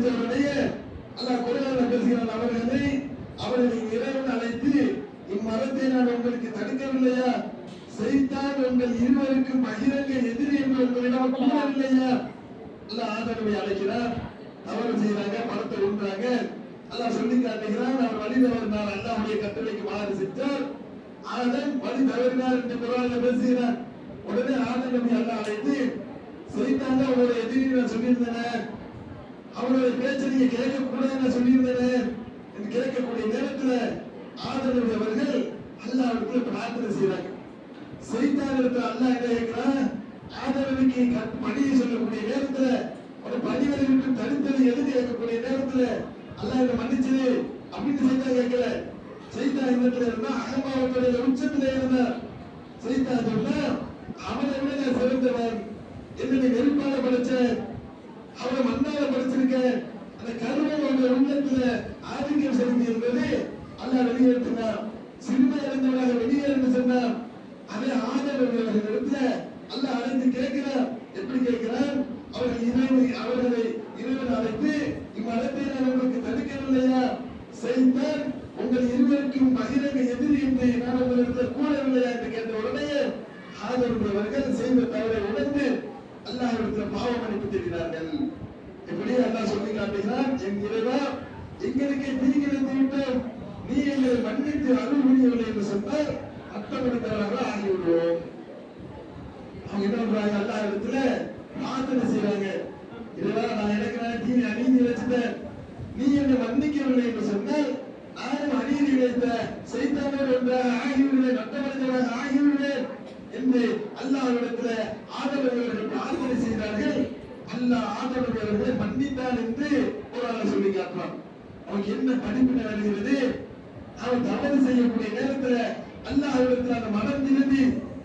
செஞ்ச உடனே அல்லாஹ் அவர்களை அவர்களை இறைவன் அழைத்து இம்மரத்தை நான் உங்களுக்கு தடுக்கவில்லையா? செய்தான் உங்கள் இருவருக்கும் பகிரங்க எதிரி என்று உங்களிடம் கூறவில்லையா? ஆதரவை அழைக்கிறார். தவறு செய்யறாங்க பணத்தை அல்லாஹ் சொல்லி காட்டுகிறான் அவர் வழி தவறினார் கட்டளைக்கு மாறு சென்றார் ஆதம் வழி தவறினார் என்று குரான்ல பேசுகிறார். உடனே ஆதம் நபி அல்லாஹ் அழைத்து செய்தாங்க அவரோட எதிரி நான் சொல்லியிருந்தேன். அவருடைய பேச்சை நீங்க கேட்கக்கூடாதுன்னு சொல்லியிருந்தேன். என்று கேட்கக்கூடிய நேரத்தில் ஆதரவுடையவர்கள் அவர்கள் பிரார்த்தனை செய்யறாங்க செய்தாவிற்கு அல்லாஹ் என்ன கேட்கிறான்? ஆதரவுக்கு பணியை சொல்லக்கூடிய நேரத்தில் ஒரு பணிகளை விட்டு தனித்தனி எது கேட்கக்கூடிய நேரத்தில் அல்லாஹ் என்ன மன்னிச்சு அப்படின்னு செய்தா கேட்கல. செய்தா இடத்துல இருந்தா அகம்பாவத்துடைய உச்சத்துல இருந்தார். செய்தா சொன்னா அவனை விட நான் சிறந்தவன். என்னை நெருப்பால படைச்சேன் அவரை மண்ணால படிச்சிருக்க அந்த கருவம் அவங்க உள்ளத்துல ஆதிக்கம் செலுத்தி இருந்தது அல்ல வெளியேற்றினார். சிறுமை அடைந்தவனாக வெளியேறு சொன்னார் அதே ஆதரவு இடத்துல அல்ல அழைத்து கேட்கிறார். எப்படி கேட்கிறார்? அவர்கள் இறைவனை அவர்களை இறைவன் அழைத்து இம்மரத்தை நான் உங்களுக்கு தடுக்கவில்லையா செய்தான் உங்கள் இருவருக்கும் பகிரங்க எதிரி என்று நான் உங்களிடத்தில் கூறவில்லையா என்று கேட்ட உடனே ஆதரவு அவர்கள் செய்த தவறை உணர்ந்து அல்லாஹ்விடத்தில் பாவ மன்னிப்பு தெரிகிறார்கள். எப்படி அல்லாஹ் சொல்லி காட்டுகிறான்? என் இறைவா எங்களுக்கு தீங்கிழந்து விட்டோம் நீ எங்களை மன்னித்து அருள் புரியவில்லை என்று சொன்னால் அர்த்தப்படுத்தவர்களாக ஆகிவிடுவோம். அவங்க என்ன பண்றாங்க? அல்லாஹ் இடத்துல பிரார்த்தனை செய்றாங்க. இறைவா நான் எனக்கு நான் தீ அநீதி வச்சுட்டேன். நீ என்னை மன்னிக்கவில்லை என்று சொன்னால் நானும் அநீதி இழைத்த செய்தவர் என்ற ஆகிவிடுவேன் நட்டமடைந்தவராக ஆகிவிடுவேன் என்று அல்லாஹ்விடத்துல ஆதரவர்கள் பிரார்த்தனை செய்தார்கள் அல்லாஹ் சிந்தித்தான் என்று ஒரு சொல்லி காட்டுவான். அவனுக்கு என்ன படிப்பினை வருகிறது? அவன் தவறு செய்யக்கூடிய நேரத்துல அல்லாஹ்விடத்துல அந்த மனம் திருந்தி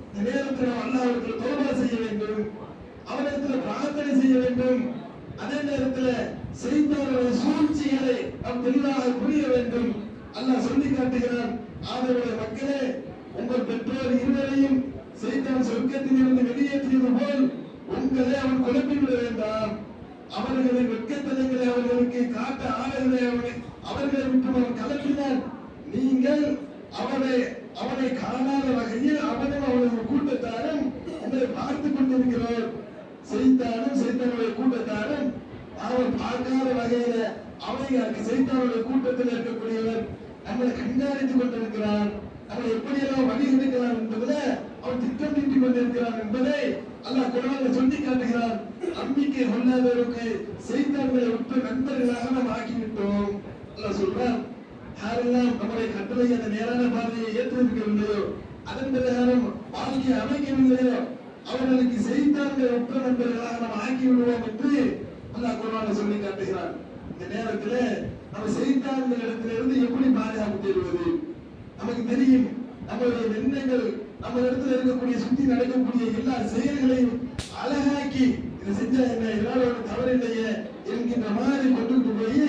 இந்த நேரத்துல நாம் அல்லாஹ்விடத்துல செய்ய வேண்டும். அவனிடத்துல பிரார்த்தனை செய்ய வேண்டும். அதே நேரத்துல செய்தவருடைய சூழ்ச்சிகளை நாம் தெளிவாக புரிய வேண்டும். அல்லாஹ் சொல்லி காட்டுகிறான் ஆதரவுடைய மக்களே உங்கள் பெற்றோர் இருவரையும் செய்தான் சொர்க்கத்தில் இருந்து வெளியேற்றியது போல் உங்களை அவன் குழப்பி விட வேண்டாம். அவர்களின் வெட்கத்தனங்களை அவர்களுக்கு காட்ட ஆளுகளை அவனை. அவர்களை விட்டு அவர் கலக்கினார் நீங்கள் அவனை அவனை காணாத வகையில் அவனும் அவனது கூட்டத்தாரும் உங்களை பார்த்துக் கொண்டிருக்கிறோர். செய்தானும் செய்தவனுடைய கூட்டத்தாரும் அவன் பார்க்காத வகையில அவனை செய்தவனுடைய கூட்டத்தில் இருக்கக்கூடியவர் நம்மளை கண்காணித்துக் கொண்டிருக்கிறான் நம்மளை எப்படியெல்லாம் வழி எடுக்கலாம் என்பதுல அவன் திட்டம் தீட்டிக் கொண்டிருக்கிறார் என்பதை அல்லாஹ் குரான்ல சொல்லி காட்டுகிறான். நம்பிக்கை கொள்ளாதவருக்கு செய்தார்களை விட்டு நண்பர்களாக நாம் ஆக்கிவிட்டோம். அல்லாஹ் சொல்றான் யாரெல்லாம் நம்முடைய கட்டளை அந்த நேரான பாதையை ஏற்றிருக்கவில்லையோ அதன் பிரகாரம் வாழ்க்கையை அமைக்கவில்லையோ அவர்களுக்கு செய்தார்கள் உற்ற நண்பர்களாக நாம் ஆக்கி விடுவோம் என்று அல்லாஹ் குரான்ல சொல்லி காட்டுகிறான். இந்த நேரத்துல நம்ம செய்தார்கள் இடத்திலிருந்து எப்படி பாதுகாப்பு தேடுவது? நமக்கு தெரியும் நம்மளுடைய எண்ணங்கள் நம்ம இடத்துல இருக்கக்கூடிய சுத்தி நடக்கக்கூடிய எல்லா செயல்களையும் அழகாக்கி இதை செஞ்சா என்ன? இதனால ஒரு தவறு இல்லையே என்கின்ற மாதிரி கொண்டுட்டு போய்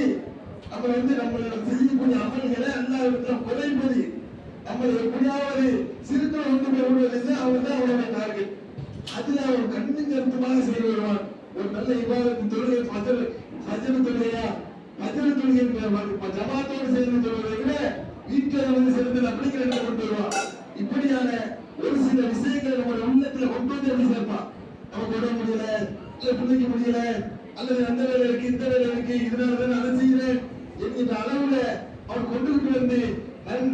நம்ம வந்து நம்மளோட செய்யக்கூடிய அமல்களை அல்லா இடத்துல குறைப்பது. நம்ம எப்படியாவது சிறுத்தை கொண்டு போய் விடுவது அவன் தான் அவனோட டார்கெட் அதுல அவன் கண்ணு கருத்துமாக செய்து வருவான் ஒரு நல்ல விவாதத்தின் தொழுகை பஜர் பஜன தொழுகையா பஜன தொழுகை ஜமாத்தோடு சேர்ந்து தொழுவதை வீட்டில் வந்து சேர்ந்து அப்படிங்கிற இடத்துல கொண்டு வருவான் இப்படியான ஒரு சில விஷயங்களை நம்ம உள்ளத்துல கொண்டு வந்து எப்படி சேர்ப்பான் நமக்கு உடம்பு முடியல இல்ல பிள்ளைக்கு முடியல அல்லது அந்த வேலை இருக்கு இந்த வேலை இருக்கு இதனால தான் அதை செய்யறேன் என்கின்ற அளவுல அவர் கொண்டுகிட்டு வந்து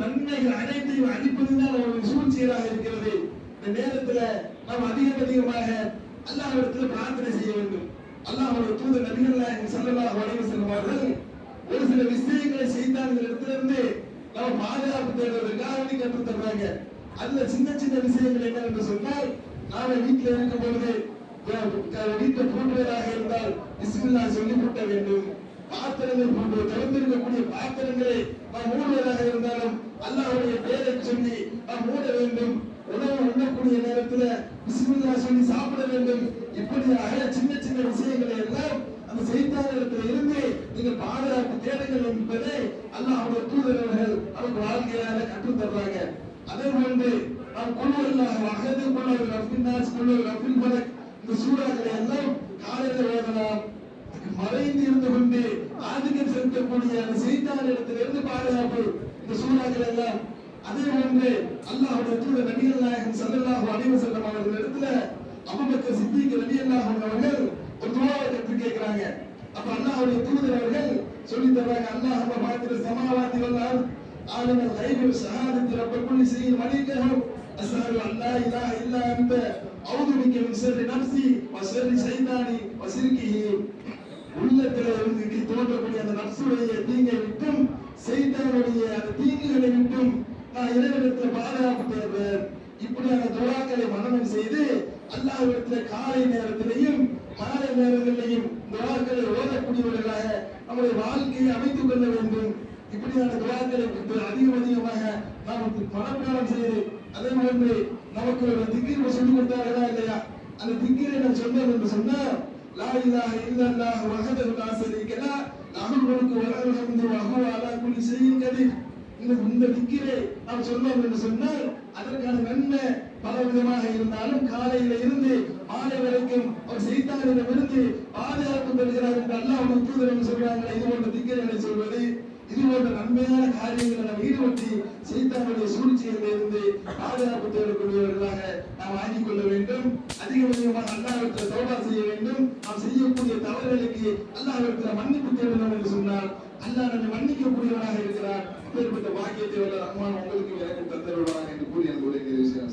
நன்மைகள் அனைத்தையும் அடிப்பதுதான் அவருடைய சூழ்ச்சிகளாக இருக்கிறது. இந்த நேரத்துல நாம் அதிகம் அதிகமாக அல்லாஹிடத்துல பிரார்த்தனை செய்ய வேண்டும். அல்லாஹ்வுடைய தூதர் நபிகள் நாயகம் ஸல்லல்லாஹு செல்வார்கள் ஒரு சில விஷயங்களை செய்தார்கள். இடத்திலிருந்து நம்ம பாதுகாப்பு தேடுவதற்காக வேண்டி கற்றுத் தர்றாங்க அதுல சின்ன சின்ன விஷயங்கள் என்ன என்று சொன்னால் நாம வீட்டுல இருக்கும் பொழுது வீட்டை பூட்டுவதாக இருந்தால் பிஸ்மில்லா சொல்லி பூட்ட வேண்டும். பாத்திரங்கள் போன்று திறந்திருக்கக்கூடிய பாத்திரங்களை நாம் மூடுவதாக இருந்தாலும் அல்லாஹ்வுடைய பெயரை சொல்லி நாம் மூட வேண்டும். உணவு உண்ணக்கூடிய நேரத்துல பிஸ்மில்லா சொல்லி சாப்பிட வேண்டும். இப்படியாக சின்ன சின்ன விஷயங்களை எல்லாம் அந்த செய்தியாளர்களிடத்தில் இருந்து நீங்கள் பாதுகாப்பு தேடுங்கள் என்பதை அல்லாஹ்வுடைய தூதரவர்கள் நமக்கு வாழ்க்கையால கற்றுத் தர்றாங்க. அதே போன்று நாம் குழுவல்லாக அகது குழுவர் ரஃபின் நாஸ் குழுவர் ரஃபின் பலக் இந்த சூறாக்களை எல்லாம் காலையில ஓதலாம். மறைந்து இருந்து கொண்டு ஆதிக்கம் செலுத்தக்கூடிய அந்த செய்தான் இடத்திலிருந்து பாதுகாப்பு இந்த சூறாக்கள் எல்லாம். அதே போன்று அல்லாஹ்வுடைய தூதர் நபிகள் நாயகம் ஸல்லல்லாஹு அலைஹி வஸல்லம் அவர்கள் இடத்துல அபூபக்கர் சித்திக் ரலியல்லாஹு அவர்கள் ஒரு துஆவை கற்று கேட்கிறாங்க. அப்ப அல்லாஹ்வுடைய தூதர் அவர்கள் சொல்லி அல்லாஹ் மாத்திர சமாவாதி வல்லார் ஆளுநர் கைபி ஷஹாதத்தி ரப்ப குல்லி ஷைஇன் மலிக்கஹு அஸ்ஹது அன் லா இலாஹ இல்லா அன்த அஊது பிக்க மின் ஷர்ரி நஃப்ஸி வ ஷர்ரி ஷைத்தானி வ இருந்து தோன்றக்கூடிய அந்த நப்சுடைய தீங்கை விட்டும் செய்தானுடைய அந்த தீங்குகளை விட்டும் நான் இறைவனத்தில் பாதுகாப்பு தேர்வேன். இப்படியான துவாக்களை மனனம் செய்து அல்லாஹ்விடத்துல காலை நேரத்திலையும் மாலை நேரங்களிலையும் துவாக்களை ஓதக்கூடியவர்களாக நம்முடைய வாழ்க்கையை அமைத்துக் கொள்ள வேண்டும். இப்படியான துவாக்களை அதிகம் அதிகமாக நாம் மனப்பாடம் செய்து அதே மாதிரி நமக்கு ஒரு திக்கிர் சொல்லிக் கொடுத்தார்களா இல்லையா? அந்த திக்கிரை நான் சொன்னேன் என்று சொன்னால் லா இலாஹ இல்லல்லாஹ் வஹதஹு லா ஷரீக லஹ் லஹுல் முல்கு வ லஹுல் ஹம்து வ ஹுவ அலா குல்லி ஷைஇன் கதீர். இந்த இந்த திக்கிரை நாம் சொன்னோம் என்று சொன்னால் அதற்கான நன்மை பல விதமாக இருந்தாலும் காலையில இருந்து மாலை அவர் செய்தாரிடம் இருந்து பாதுகாப்பு பெறுகிறார் என்று அல்லாஹ் தூதரம் சொல்கிறார்கள். இது போன்ற திக்கிரைகளை சொல்வது இது போன்ற நன்மையான காரியங்களை நாம் ஈடுபட்டு செய்தாருடைய சூழ்ச்சியில் இருந்து பாதுகாப்பு தேடக்கூடியவர்களாக நாம் ஆக்கிக் கொள்ள வேண்டும். அதிக அதிகமாக அல்லாவிடத்தில் தௌபா செய்ய வேண்டும். நாம் செய்யக்கூடிய தவறுகளுக்கு அல்லாவிடத்தில் மன்னிப்பு தேடணும் என்று சொன்னால் அல்லாஹ் நம்மை மன்னிக்கக்கூடியவனாக இருக்கிறார். அப்பேற்பட்ட பாக்கியத்தை வல்ல ரஹ்மான் உங்களுக்கு விலகும் தந்தருவாங்க என்று கூறி எனக்கு உரை நிறைவு செய்ய